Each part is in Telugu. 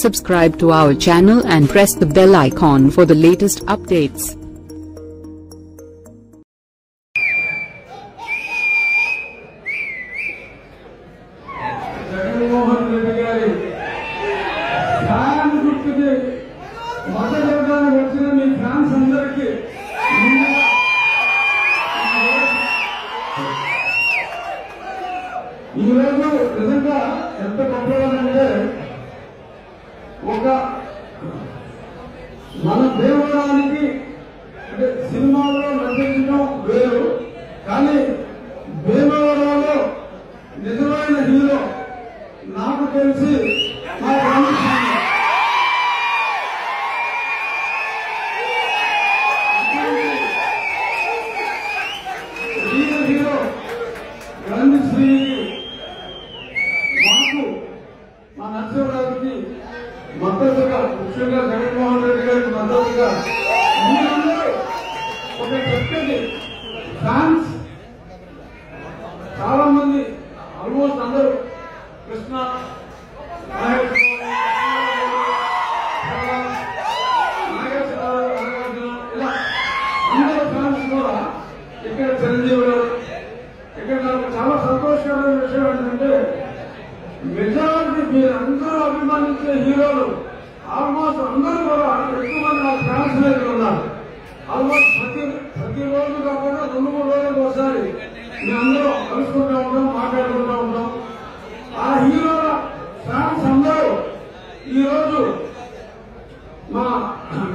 subscribe to our channel and press the bell icon for the latest updates. Jaganmohan Reddy గారి ఫ్యాన్ ఒక మన దేవాలయానికి అంటే సినిమాలో నటించడం వేరు కానీ భీమవరంలో నిజమైన హీరో నాకు తెలిసి మా రామకృష్ణ హీరో హీరో గాంధీ శ్రీ మాకు మా నరసింహరావుకి మద్దతుగా ముఖ్యంగా జగన్మోహన్ రెడ్డి గారికి మద్దతుగా మీరందరూ ఒక చక్కటి ఫ్యాన్స్ చాలా మంది ఆల్మోస్ట్ అందరూ కృష్ణ ఇలా కూడా ఇక్కడ చిరంజీవి గారు. ఇక్కడ నాకు చాలా సంతోషకరమైన విషయం ఏంటంటే మెజారిటీ మీరు అందరూ అభిమానించే హీరోలు ఆల్మోస్ట్ అందరూ కూడా ఎక్కువ మంది నాకు ఫ్యాన్స్ దగ్గర ఉన్నారు. ఆల్మోస్ట్ ప్రతి ప్రతి రోజు కాకుండా రెండు మూడు రోజులకు ఒకసారి మేమందరూ కలుసుకుంటూ ఉంటాం మాట్లాడుకుంటూ ఉంటాం. ఆ హీరోల ఫ్యాన్స్ అందరూ ఈరోజు మా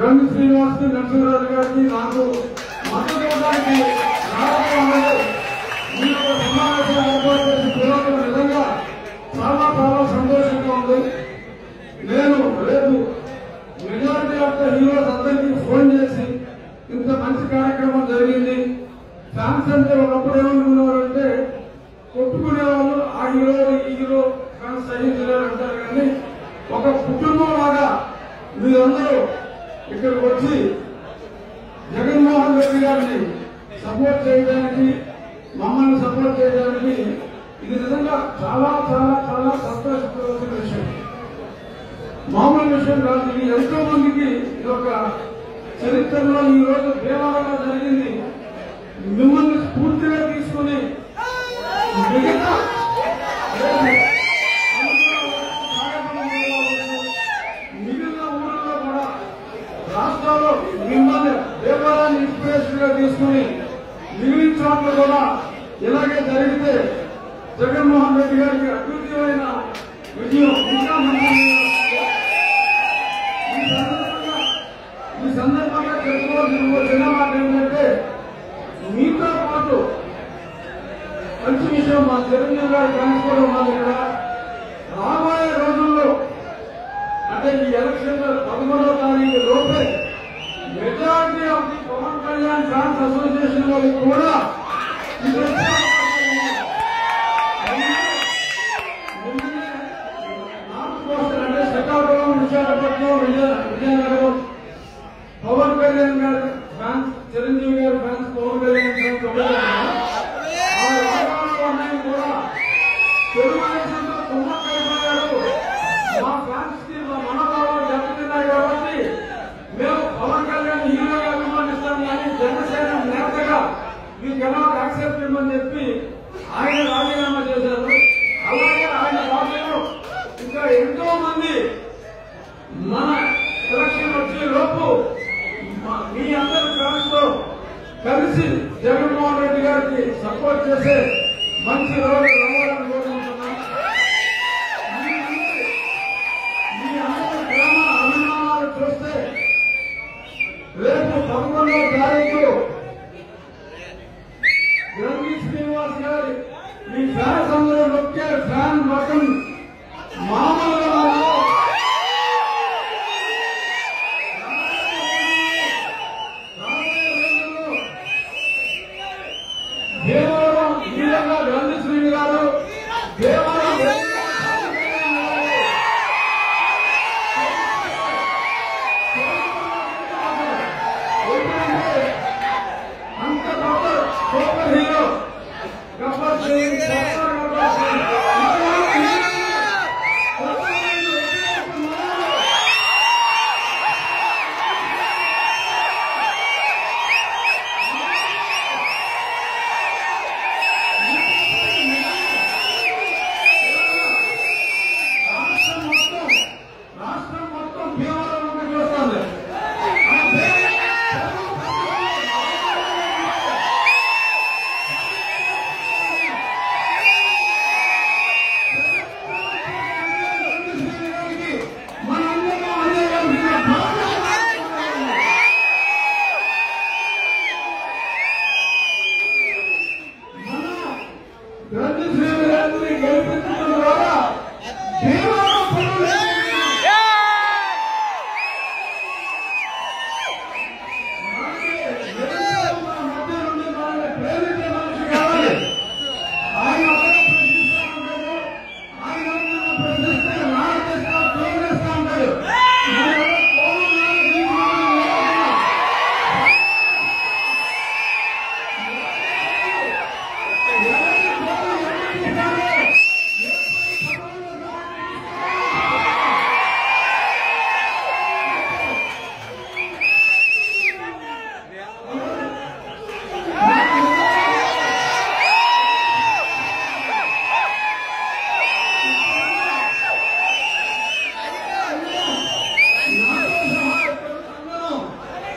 గంగి శ్రీనివాస్ నరసింహరాజు గారికి నాకు మద్దతు ఇవ్వడానికి ఇంత మంచి కార్యక్రమం జరిగింది. ఫ్యాన్స్ అంటే ఒకప్పుడు ఏమనుకున్నారు అంటే కొట్టుకునేవాళ్ళు ఆ హీరో ఈ హీరో ఫ్యాన్స్ సహించలేరు అంటారు కానీ ఒక కుటుంబం లాగా మీరందరూ ఇక్కడికి వచ్చి జగన్మోహన్ రెడ్డి గారిని సపోర్ట్ చేయడానికి మమ్మల్ని సపోర్ట్ చేయడానికి ఇది నిజంగా చాలా చాలా చాలా సంతోషపడవలసిన విషయం. మామూలు విషయం కాదు. ఇది ఎంతో మందికి ఇది ఒక చరిత్రలో ఈ రోజు దేవాలయంలో జరిగింది. మిమ్మల్ని స్ఫూర్తిగా తీసుకుని మిగతా మిగిలిన ఊళ్ళలో కూడా రాష్ట్రాల్లో మిమ్మల్ని దేవాలయాన్ని ఇన్స్పిరేషన్గా తీసుకుని మిగిలిన చోట్ల కూడా ఇలాగే జరిగితే జగన్మోహన్ రెడ్డి గారికి అద్భుతమైన విజయం. మంచి విషయం మా చిరంజీవి గారు ట్రాన్స్ఫర్ ఉన్నది ఇక్కడ. రాబోయే రోజుల్లో అంటే ఈ ఎలక్షన్ పదమూడవ తారీఖు లోపే majority of the Pawan Kalyan fans association వాళ్ళు కూడా ఇది వచ్చే అవకాశం ఉంది. నిన్ననే నార్త్ కోస్ట్ అంటే శ్రీకాకుళం విశాఖపట్నం విజయ విజయనగరం పవన్ కళ్యాణ్ గారి ఫ్యాన్స్ చిరంజీవి గారి ఫ్యాన్స్ పవన్ కళ్యాణ్ ఫ్యాన్స్ ఒకటే ఉన్నారు. ఆ రాష్ట్రాల్లో ఉన్నాయి కూడా తెలుగుదేశంతో కుమ్మక్కైపోయారు మా ఫ్యాన్స్కి మా మనోభావాలు దెబ్బతిన్నాయి కాబట్టి మేము పవన్ కళ్యాణ్ హీరోగా అభిమానిస్తాం కానీ జనసేన నేతగా వీ కెనాట్ యాక్సెప్ట్ ఇవ్వమని చెప్పి ఆయన రాజీనామా చేశారు. అలాగే ఆయన పార్టీలో ఇంకా ఎంతో మంది మన ఎలక్షన్ వచ్చే లోపు మీ అందరి ఫ్యాన్స్తో కలిసి జగన్మోహన్ రెడ్డి గారికి సపోర్ట్ చేసే మంచి రోజు మీ ఫ్యాన్స్ అందరూ నొక్కే